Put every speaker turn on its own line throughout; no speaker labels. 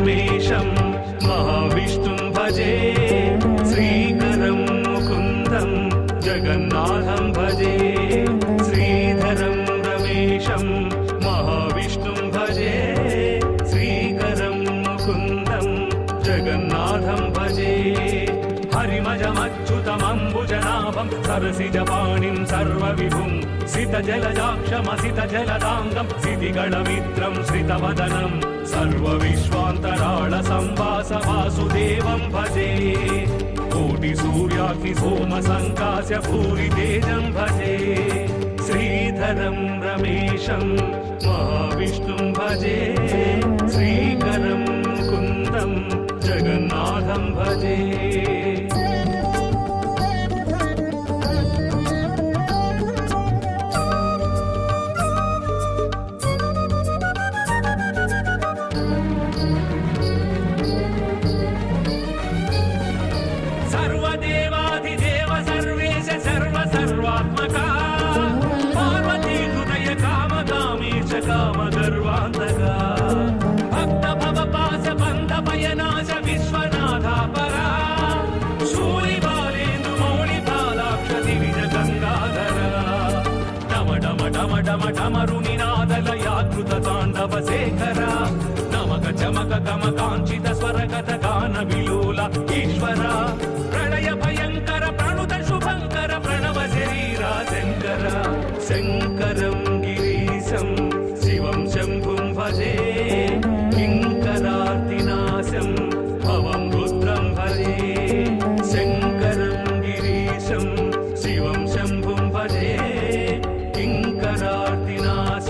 శ్రీధరం రమేశం మహావిష్ణుం భజే. శ్రీకరం ముకుందం జగన్నాథం భజే. శ్రీధరం రమేశం మహావిష్ణుం భజే. శ్రీకరం ముకుందం జగన్నాథం భజే. హరిమజమచ్యుతమంబుజనాభం సరసిజపాణిం సర్వవిభుం సితజలజాక్షమసితజలదాంగం సితిగళమిత్రం శ్రితవదనం సర్వవిశ్వాంతరాళ సంవాస వాసుదేవం భజే. కోటి సూర్యాగ్ని సోమ సంకాశ భూరి తేజం భజే. శ్రీధరం కామ గర్వాంతక భక్త భవ పాస బంధ భయనాశ విశ్వనాథ పరా శూలి బాలేందు మౌళి బాలాక్ష దివిజ గంగాధర డమ డమ డమ డమ డమరుని నాదల యాకృత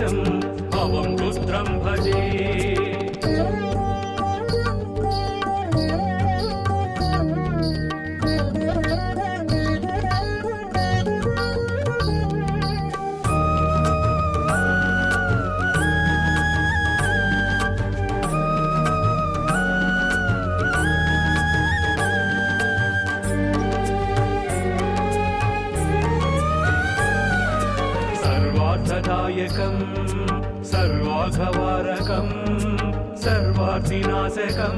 अवं रुद्रम भजे। భజే సర్వార్థదాయకం సర్వాఘవారకం సర్వార్థినాశకం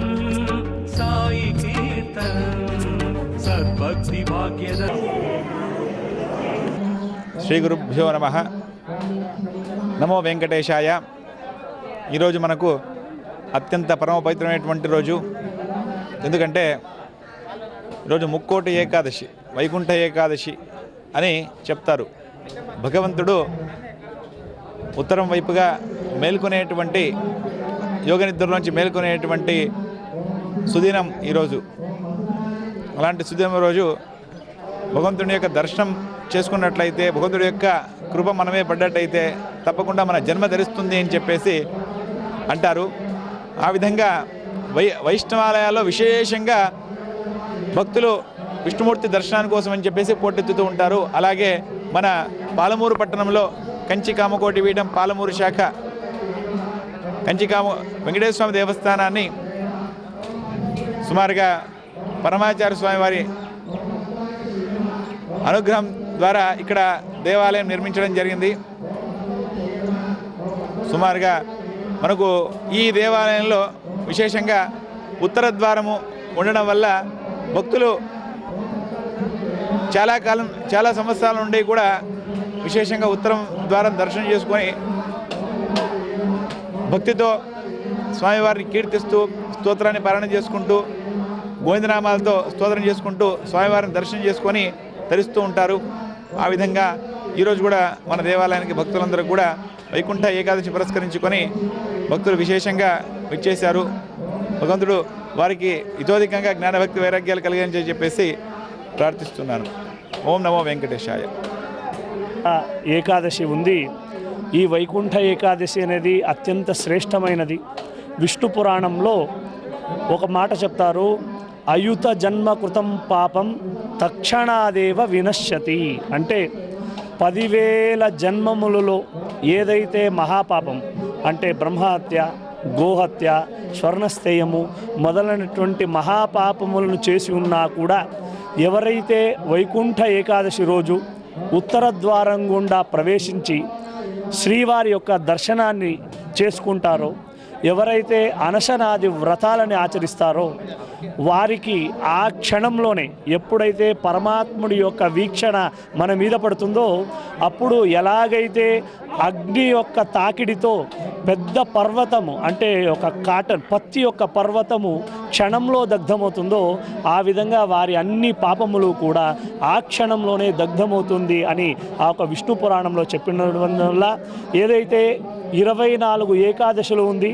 సాయి కీర్తనం సద్భక్తి భాగ్యద
శ్రీ గురుభ్యో నమ. నమో వెంకటేశాయ. ఈరోజు మనకు అత్యంత పరమ పవిత్రమైనటువంటి రోజు. ఎందుకంటే ఈరోజు ముక్కోటి ఏకాదశి వైకుంఠ ఏకాదశి అని చెప్తారు. భగవంతుడు ఉత్తరం వైపుగా మేల్కొనేటువంటి యోగ నిద్రలోంచి మేల్కొనేటువంటి సుదినం ఈరోజు. అలాంటి సుదినం రోజు భగవంతుని యొక్క దర్శనం చేసుకున్నట్లయితే భగవంతుడి యొక్క కృప మనమే పడ్డట్టయితే తప్పకుండా మన జన్మ ధరిస్తుంది అని చెప్పేసి అంటారు. ఆ విధంగా వై వైష్ణవాలయాల్లో విశేషంగా భక్తులు విష్ణుమూర్తి దర్శనాని కోసం అని చెప్పేసి పోటెత్తుతూ ఉంటారు. అలాగే మన పాలమూరు పట్టణంలో కంచి కామకోటి పీఠం పాలమూరు శాఖ కంచికామ వెంకటేశ్వర స్వామి దేవస్థానాన్ని సుమారుగా పరమాచార్య స్వామి వారి అనుగ్రహం ద్వారా ఇక్కడ దేవాలయం నిర్మించడం జరిగింది. సుమారుగా మనకు ఈ దేవాలయంలో విశేషంగా ఉత్తర ద్వారము ఉండడం వల్ల భక్తులు చాలా కాలం చాలా సంవత్సరాల నుండి కూడా విశేషంగా ఉత్తరం ద్వారం దర్శనం చేసుకొని భక్తితో స్వామివారిని కీర్తిస్తూ స్తోత్రాన్ని పారాయణ చేసుకుంటూ గోవిందనామాలతో స్తోత్రం చేసుకుంటూ స్వామివారిని దర్శనం చేసుకొని తరిస్తూ ఉంటారు. ఆ విధంగా ఈరోజు కూడా మన దేవాలయానికి భక్తులందరూ కూడా వైకుంఠ ఏకాదశి పురస్కరించుకొని భక్తులు విశేషంగా వచ్చేశారు. భగవంతుడు వారికి ఇతోధికంగా జ్ఞానభక్తి వైరాగ్యాలు కలిగించని చెప్పేసి ప్రార్థిస్తున్నాను. ఓం నమో వెంకటేశాయ.
ఏకాదశి ఉంది. ఈ వైకుంఠ ఏకాదశి అనేది అత్యంత శ్రేష్టమైనది. విష్ణు పురాణంలో ఒక మాట చెప్తారు అయుత జన్మ కృతం పాపం తక్షణాదేవ వినశ్యతి. అంటే పదివేల జన్మములలో ఏదైతే మహాపాపం అంటే బ్రహ్మహత్య గోహత్య స్వర్ణస్థేయము మొదలైనటువంటి మహాపాపములను చేసి ఉన్నా కూడా ఎవరైతే వైకుంఠ ఏకాదశి రోజు ఉత్తర ద్వారం గుండా ప్రవేశించి శ్రీవారి యొక్క దర్శనాన్ని చేసుకుంటారో ఎవరైతే అనశనాది వ్రతాలని ఆచరిస్తారో వారికి ఆ క్షణంలోనే ఎప్పుడైతే పరమాత్ముడి యొక్క వీక్షణ మన మీద పడుతుందో అప్పుడు ఎలాగైతే అగ్ని యొక్క తాకిడితో పెద్ద పర్వతము అంటే ఒక కాటన్ పత్తి యొక్క పర్వతము క్షణంలో దగ్ధమవుతుందో ఆ విధంగా వారి అన్ని పాపములు కూడా ఆ క్షణంలోనే దగ్ధమవుతుంది అని ఆ ఒక విష్ణు పురాణంలో చెప్పిన వల్ల ఏదైతే ఇరవై నాలుగు ఏకాదశులు ఉంది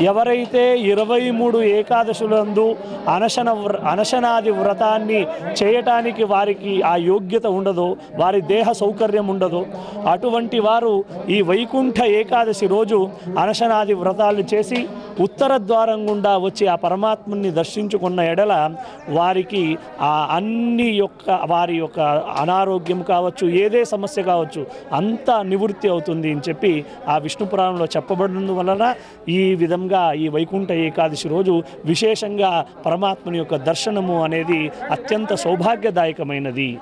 ఎవరైతే ఇరవై మూడు ఏకాదశులందు అనశన వ్ర అనశనాది వ్రతాన్ని చేయటానికి వారికి ఆ యోగ్యత ఉండదో వారి దేహ సౌకర్యం ఉండదో అటువంటి వారు ఈ వైకుంఠ ఏకాదశి రోజు అనశనాది వ్రతాలు చేసి ఉత్తర ద్వారం గుండా వచ్చి ఆ పరమాత్మని దర్శించుకున్న ఎడల వారికి ఆ అన్ని యొక్క వారి యొక్క అనారోగ్యం కావచ్చు ఏదే సమస్య కావచ్చు అంతా నివృత్తి అవుతుంది అని చెప్పి ఆ విష్ణు పురాణంలో చెప్పబడినందు వలన ఈ విధంగా ఈ వైకుంఠ ఏకాదశి రోజు విశేషంగా పరమాత్మని యొక్క దర్శనము అనేది అత్యంత సౌభాగ్యదాయకమైనది.